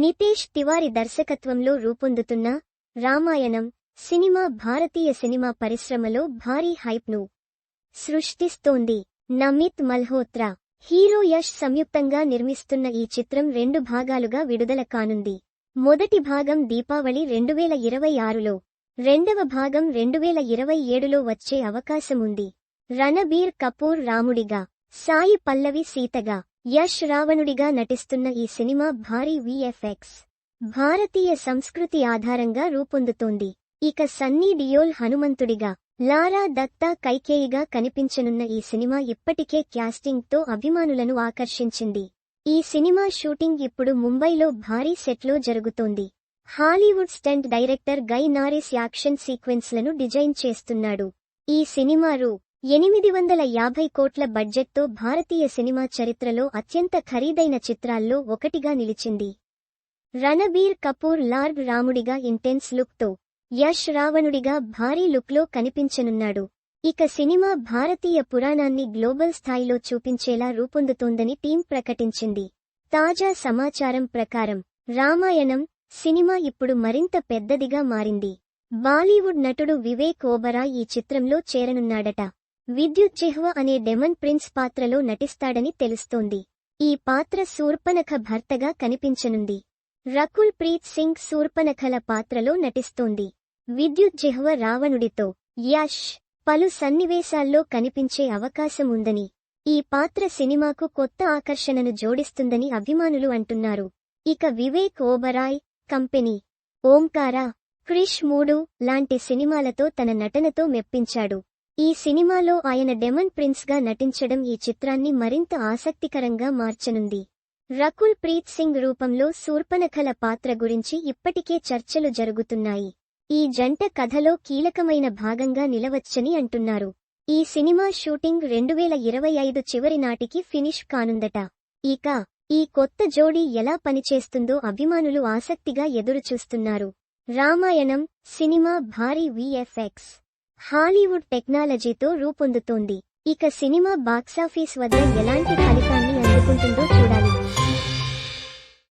నితేష్ తివారి దర్శకత్వంలో రూపొందుతున్న రామాయణం సినిమా భారతీయ సినిమా పరిశ్రమలో భారీ హైప్ను సృష్టిస్తోంది. నమిత్ మల్హోత్రా హీరో యష్ సంయుక్తంగా నిర్మిస్తున్న ఈ చిత్రం రెండు భాగాలుగా విడుదల కానుంది. మొదటి భాగం దీపావళి రెండువేల ఇరవై ఆరులో రెండవ భాగం రెండువేల ఇరవై ఏడులో వచ్చే అవకాశముంది. రణబీర్ కపూర్ రాముడిగా సాయి పల్లవి సీతగా యష్ రావణుడిగా నటిస్తున్న ఈ సినిమా భారీ విఎఫ్ఎక్స్ భారతీయ సంస్కృతి ఆధారంగా రూపొందుతోంది. ఇక సన్నీ డియోల్ హనుమంతుడిగా లారా దత్తా కైకేయిగా కనిపించనున్న ఈ సినిమా ఇప్పటికే క్యాస్టింగ్తో అభిమానులను ఆకర్షించింది. ఈ సినిమా షూటింగ్ ఇప్పుడు ముంబైలో భారీ సెట్లో జరుగుతోంది. Hollywood stunt director Guy Norris action సీక్వెన్స్లను design చేస్తున్నాడు. ఈ సినిమా రూ. ఎనిమిది వందల యాభై కోట్ల బడ్జెట్తో భారతీయ సినిమా చరిత్రలో అత్యంత ఖరీదైన చిత్రాల్లో ఒకటిగా నిలిచింది. రణబీర్ కపూర్ లార్డ్ రాముడిగా ఇంటెన్స్ లుక్తో యష్ రావణుడిగా భారీ లుక్లో కనిపించనున్నాడు. ఇక సినిమా భారతీయ పురాణాన్ని గ్లోబల్ స్థాయిలో చూపించేలా రూపొందుతోందని టీం ప్రకటించింది. తాజా సమాచారం ప్రకారం రామాయణం సినిమా ఇప్పుడు మరింత పెద్దదిగా మారింది. బాలీవుడ్ నటుడు వివేక్ ఓబరా ఈ చిత్రంలో చేరనున్నాడట. విద్యుత్ చెహ్వ అనే డెమన్ ప్రిన్స్ పాత్రలో నటిస్తాడని తెలుస్తోంది. ఈ పాత్ర శూర్పనఖ భర్తగా కనిపించనుంది. రకుల్ ప్రీత్ సింగ్ శూర్పనఖల పాత్రలో నటిస్తోంది. విద్యుత్ జెహ్వ రావణుడితో యష్ పలు సన్నివేశాల్లో కనిపించే అవకాశం ఉందని ఈ పాత్ర సినిమాకు కొత్త ఆకర్షణను జోడిస్తుందని అభిమానులు అంటున్నారు. ఇక వివేక్ ఓబరాయ్ కంపెనీ ఓంకారా క్రిష్ మూడు లాంటి సినిమాలతో తన నటనతో మెప్పించాడు. ఈ సినిమాలో ఆయన డెమన్ ప్రిన్స్గా నటించడం ఈ చిత్రాన్ని మరింత ఆసక్తికరంగా మార్చనుంది. రకుల్ ప్రీత్ సింగ్ రూపంలో శూర్పనఖల పాత్ర గురించి ఇప్పటికే చర్చలు జరుగుతున్నాయి. ఈ జంట కథలో కీలకమైన భాగంగా నిలవచ్చని అంటున్నారు. ఈ సినిమా షూటింగ్ రెండు వేల ఇరవై ఐదు చివరి నాటికి ఫినిష్ కానుందట. ఇక ఈ కొత్త జోడీ ఎలా పనిచేస్తుందో అభిమానులు ఆసక్తిగా ఎదురుచూస్తున్నారు. రామాయణం సినిమా భారీ విఎఫ్ఎక్స్ హాలీవుడ్ టెక్నాలజీతో రూపొందుతోంది. ఇక సినిమా బాక్సాఫీస్ వద్ద ఎలాంటి ఫలితాన్ని అందుకుంటుందో చూడాలి.